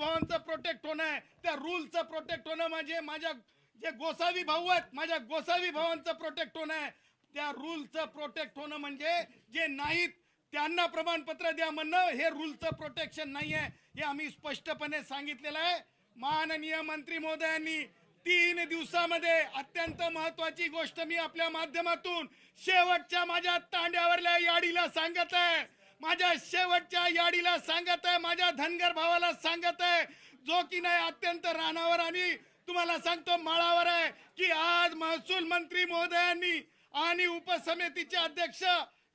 भावांचं protect होणं आहे. त्या रूलचं प्रोटेक्ट होणं म्हणजे माझ्या जे गोसावी भाऊ आहेत माझ्या गोसावी भावांचं प्रोटेक्ट होणं आहे. त्या रूलचं प्रोटेक्ट होणं म्हणजे जे नाहीत त्यांना प्रमाणपत्र द्या म्हणणं हे रूलचं प्रोटेक्शन नाही आहे. हे आम्ही स्पष्टपणे सांगितलेलं आहे. माननीय मंत्री महोदयांनी तीन दिवसामध्ये अत्यंत महत्वाची गोष्ट मी आपल्या माध्यमातून शेवटच्या माझ्या तांड्यावरल्या याडीला सांगत आहे. माझ्या शेवटच्या याडीला सांगत आहे माझ्या धनगर भावाला सांगत आहे जो की नाही अत्यंत रानावर आणि तुम्हाला सांगतो माळावर आहे की आज महसूल मंत्री महोदयांनी आणि उपसमितीचे अध्यक्ष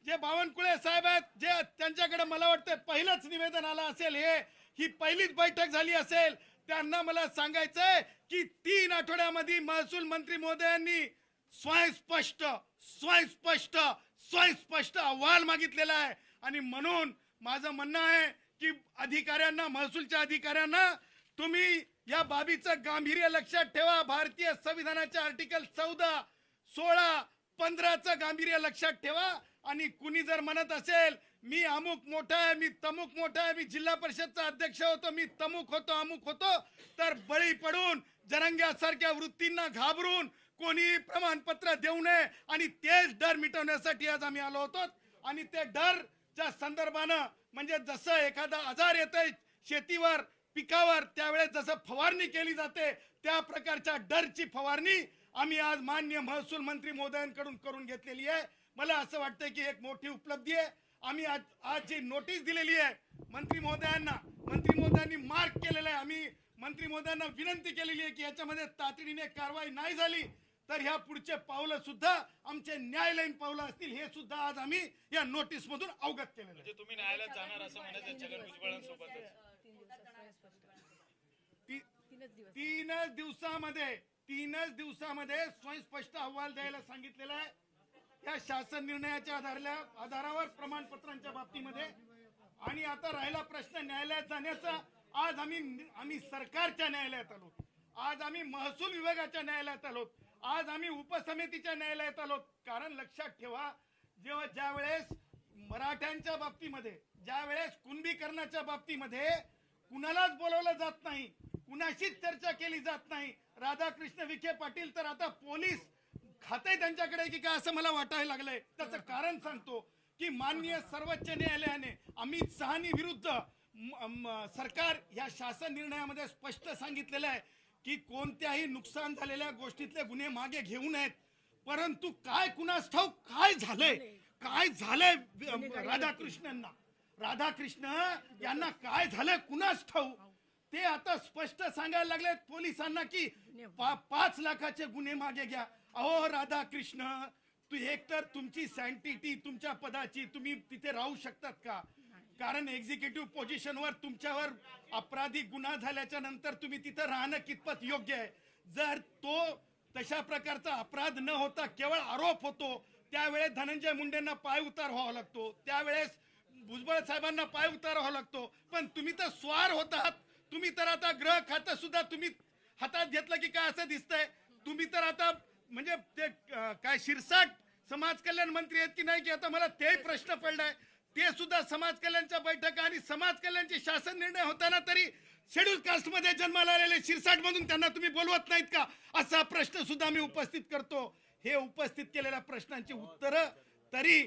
जे बावनकुळे साहेब आहेत जे त्यांच्याकडे मला वाटतं पहिलंच निवेदन आलं असेल हे ही पहिलीच बैठक झाली असेल त्यांना मला सांगायचंय की तीन आठवड्यामध्ये महसूल मंत्री महोदयांनी स्वयंस्पष्ट स्वयंस्पष्ट स्वयंस्पष्ट अहवाल मागितलेला आहे. आणि म्हणून माझं म्हणणं आहे की अधिकाऱ्यांना महसूलच्या अधिकाऱ्यांना तुम्ही या बाबीचं गांभीर्य लक्षात ठेवा. भारतीय संविधानाच्या आर्टिकल चौदा सोळा पंधराचं गांभीर्य लक्षात ठेवा. आणि कुणी जर म्हणत असेल मी अमुक मोठा आहे मी तमुक मोठा आहे मी जिल्हा परिषदचा अध्यक्ष होतो मी तमुक होतो अमुक होतो तर बळी पडून जरंग्यासारख्या वृत्तींना घाबरून कोणी प्रमाणपत्र देऊ नये आणि तेच डर मिटवण्यासाठी आज आम्ही आलो होतो. आणि ते डरच्या संदर्भानं म्हणजे जसं एखादा आजार येतोय शेतीवर पिकावर त्यावेळेस जसं फवारणी केली जाते त्या प्रकारच्या डरची फवारणी आम्ही आज मान्य महसूल मंत्री महोदयांकडून करून घेतलेली आहे. मला असं वाटतं की एक मोठी उपलब्धी आहे. आम्ही आज आज जी नोटीस दिलेली आहे मंत्री महोदयांना मंत्री महोदयांनी मार्क केलेलं आहे. आम्ही मंत्री महोदयांना विनंती केलेली आहे की याच्यामध्ये तातडीने कारवाई नाही झाली. तर ह्या पुढचे पावलं सुद्धा आमचे न्यायालयीन पावलं असतील हे सुद्धा आज आम्ही या नोटीस मधून अवगत केलेलं आहे. म्हणजे तुम्ही न्यायालयात जाणार असं म्हणायचं तीनच दिवसामध्ये तीनच दिवसामध्ये स्वयंस्पष्ट अहवाल द्यायला सांगितलेला आहे. या शासन निर्णयाच्या आधारल्या आधारावर प्रमाणपत्रांच्या बाबतीमध्ये. आणि आता राहिला प्रश्न न्यायालयात जाण्याचा. आज आम्ही आम्ही सरकारच्या न्यायालयात आलो. आज आम्ही महसूल विभागाच्या न्यायालयात आलो. आज आम्ही उपसमितीच्या न्यायालयात आलो. कारण लक्षात ठेवा जेव्हा ज्या वेळेस मराठ्यांच्या बाबतीमध्ये ज्या वेळेस कुणबीकरणाच्या बाबतीमध्ये कुणालाच बोलवलं जात नाही कुणाशीच चर्चा केली जात नाही राधाकृष्ण विखे पाटील तर आता पोलीस खाते त्यांच्याकडे की काय असं मला वाटायला लागलंय. त्याचं कारण सांगतो की माननीय सर्वोच्च न्यायालयाने अमित सहानी विरुद्ध सरकार या शासन निर्णयामध्ये स्पष्ट सांगितलेलं आहे. की कोणत्याही नुकसान झालेल्या गोष्टीतले गुन्हे मागे घेऊ नयेत. परंतु काय कुणास ठाऊक काय झालंय? काय झालंय राधाकृष्णांना राधाकृष्ण यांना काय झालंय कुणास ठाऊ ते आता स्पष्ट सांगायला लागलेत पोलिसांना की पा- पाच लाखाचे गुन्हे मागे घ्या. अहो राधाकृष्ण तू एकतर तुमची सँटिटी तुमच्या पदाची तुम्ही तिथे राहू शकतात का? कारण एक्झिक्युटिव्ह पोझिशनवर तुमच्यावर अपराधी गुन्हा झाल्याच्यानंतर तुम्ही तिथं राहणं कितपत योग्य आहे? जर तो तशा प्रकारचा अपराध न होता केवळ आरोप होतो त्यावेळेस धनंजय मुंडेंना पाय उतार व्हावा लागतो. त्यावेळेस भुजबळ साहेबांना पाय उतार व्हावा लागतो. पण तुम्ही तर स्वार होतात तुम्ही तर आता ग्रह खातं सुद्धा तुम्ही हातात घेतलं की काय असं दिसतंय? तुम्ही तर आता म्हणजे ते काय शिरसाट समाज कल्याण मंत्री आहेत की नाही की आता मला तेही प्रश्न पडलाय? ते सुद्धा समाज कल्याणच्या बैठका आणि समाज कल्याणचे शासन निर्णय होताना तरी शेड्यूल कास्टमध्ये जन्माला आलेले शिरसाट मधून त्यांना तुम्ही बोलवत नाहीत का? असा प्रश्न सुद्धा मी उपस्थित करतो. हे उपस्थित केलेल्या प्रश्नांची उत्तरं तरी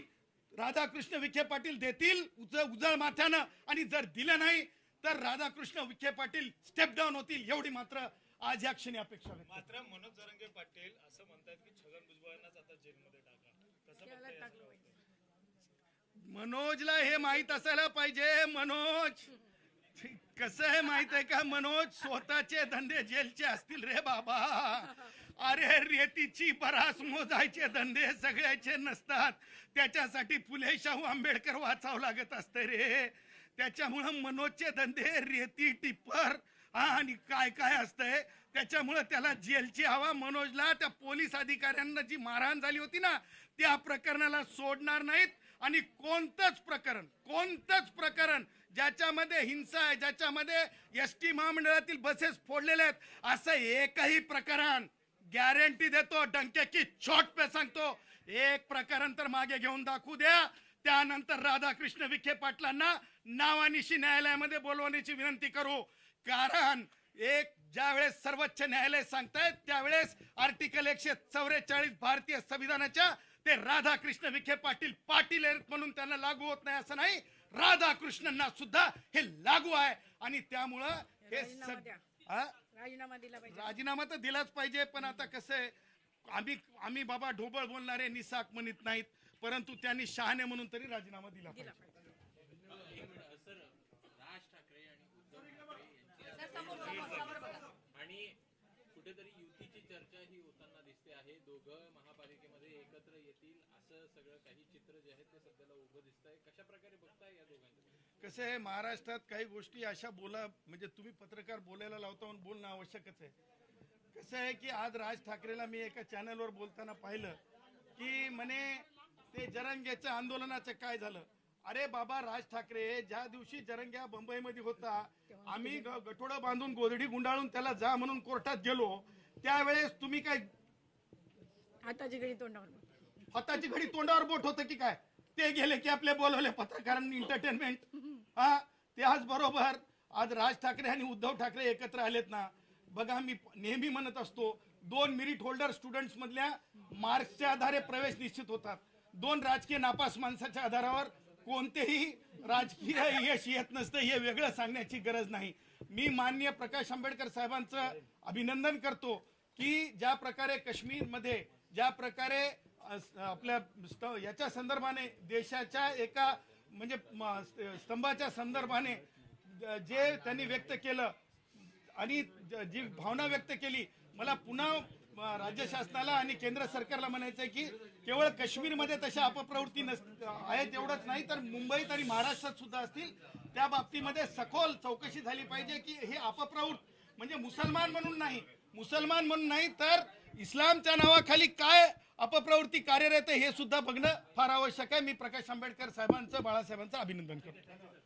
राधाकृष्ण विखे पाटील देतील. उज उजळ माथ्यानं. आणि जर दिलं नाही तर राधाकृष्ण विखे पाटील स्टेप डाऊन होतील एवढी मात्र आज या क्षणी अपेक्षा. मात्र मनोज जरंगे पाटील असं म्हणतात की छगन भुजबळांनाच आता जेलमध्ये टाका कसं त्याला बघताय टाकलं याचं? पाहिजे. मनोजला हे माहीत असायला पाहिजे मनोज. कसं आहे माहीत आहे का? मनोज स्वतःचे धंदे जेलचे असतील रे बाबा. अरे रेतीची बरास मोजायचे धंदे सगळ्याचे नसतात. त्याच्यासाठी फुले शाहू आंबेडकर वाचावं लागत असते रे. त्याच्यामुळं मनोजचे धंदे रेती टिप्पर हा आणि काय काय असतंय? त्याच्यामुळं त्याला जेलची हवा. मनोजला त्या पोलीस अधिकाऱ्यांना जी मारहाण झाली होती ना त्या प्रकरणाला सोडणार नाहीत. आणि कोणतंच प्रकरण कोणतंच प्रकरण ज्याच्यामध्ये हिंसा आहे ज्याच्यामध्ये एस टी महामंडळातील बसेस फोडलेले आहेत असं एकही प्रकरण गॅरंटी देतो डंके की छोट पे सांगतो. एक प्रकरण तर मागे घेऊन दाखवू द्या. त्यानंतर राधाकृष्ण विखे पाटलांना नावानिशी न्यायालयामध्ये बोलवण्याची विनंती करू. कारण एक ज्यावेळेस सर्वोच्च न्यायालय सांगतायत त्यावेळेस आर्टिकल एकशे चौवेचाळीस भारतीय संविधानाच्या ते राधाकृष्ण विखे पाटील पाटील आहेत म्हणून त्यांना लागू होत नाही असं नाही. राधाकृष्णनना सुद्धा हे लागू आहे. आणि त्यामुळं हे राजीनामा सग- द्या. हा? राजीनामा दिला पाहिजे. राजीनामा तर दिलाच पाहिजे पण आता कसं आहे आम्ही आम्ही बाबा ढोबळ बोलणारे निसाक म्हणत नाहीत परंतु त्यांनी शहाणे म्हणून तरी राजीनामा दिला पाहिजे. राज ठाकरे आणि उद्धव ठाकरे यांची आणि कुठेतरी युतीची चर्चा ही होताना दिसते आहे. दोघं एकत्र येतील असं सगळं काही चित्र जे आहे ते सध्याला उभं दिसतंय. कशा प्रकारे बघताय या दोघांचं? कसं आहे महाराष्ट्रात काही गोष्टी अशा बोला म्हणजे तुम्ही पत्रकार बोलायला लावता म्हणून बोलणं आवश्यकच आहे. कसं आहे की आज राज ठाकरेला मी एका चॅनलवर बोलताना पाहिलं की म्हणे ते जरंग्याच्या आंदोलनाचं काय झालं? अरे बाबा राज ठाकरे ज्या दिवशी जरंग्या मुंबईमध्ये होता आम्ही ग- गठोडं बांधून गोधडी गुंडाळून त्याला जा म्हणून कोर्टात गेलो त्यावेळेस तुम्ही काय हाताची घडी तोंडावर हाताची घडी तोंडावर बोट होतं की काय? ते गेले की आपले बोलवले पत्रकारांनी एंटरटेनमेंट हा ते आज बरोबर. आज राज ठाकरे आणि उद्धव ठाकरे एकत्र आलेत ना बघा मी नेहमी म्हणत असतो दोन मिरिट होल्डर स्टुडंट्स मधल्या मार्क्सच्या आधारे प्रवेश निश्चित होतात. दोन राजकीय नापास माणसाच्या आधारावर कोणतेही राजकीय यश येत नसतं हे वेगळं सांगण्याची गरज नाही. मी माननीय प्रकाश आंबेडकर साहेबांचं अभिनंदन करतो की ज्या प्रकारे काश्मीरमध्ये ज्या प्रकारे आपल्या स्त- याच्या संदर्भाने देशाच्या एका म्हणजे म- स्तंभाच्या संदर्भाने ज- जे त्यांनी व्यक्त केलं आणि ज- जी भावना व्यक्त केली मला पुन्हा राज्य शासनाला आणि केंद्र सरकारला म्हणायचं आहे की केवळ काश्मीरमध्ये तशा अपप्रवृत्ती नस आहेत एवढंच नाही तर मुंबईत आणि महाराष्ट्रात सुद्धा असतील. त्या बाबतीमध्ये सखोल चौकशी झाली पाहिजे की हे अपप्रवृत्त म्हणजे मुसलमान म्हणून नाही मुसलमान म्हणून नाही तर इस्लामच्या नावाखाली काय अपप्रवृत्ती कार्यरत हे सुद्धा बघणं फार आवश्यक आहे. मी प्रकाश आंबेडकर साहेबांचं बाळासाहेबांचं अभिनंदन करतो.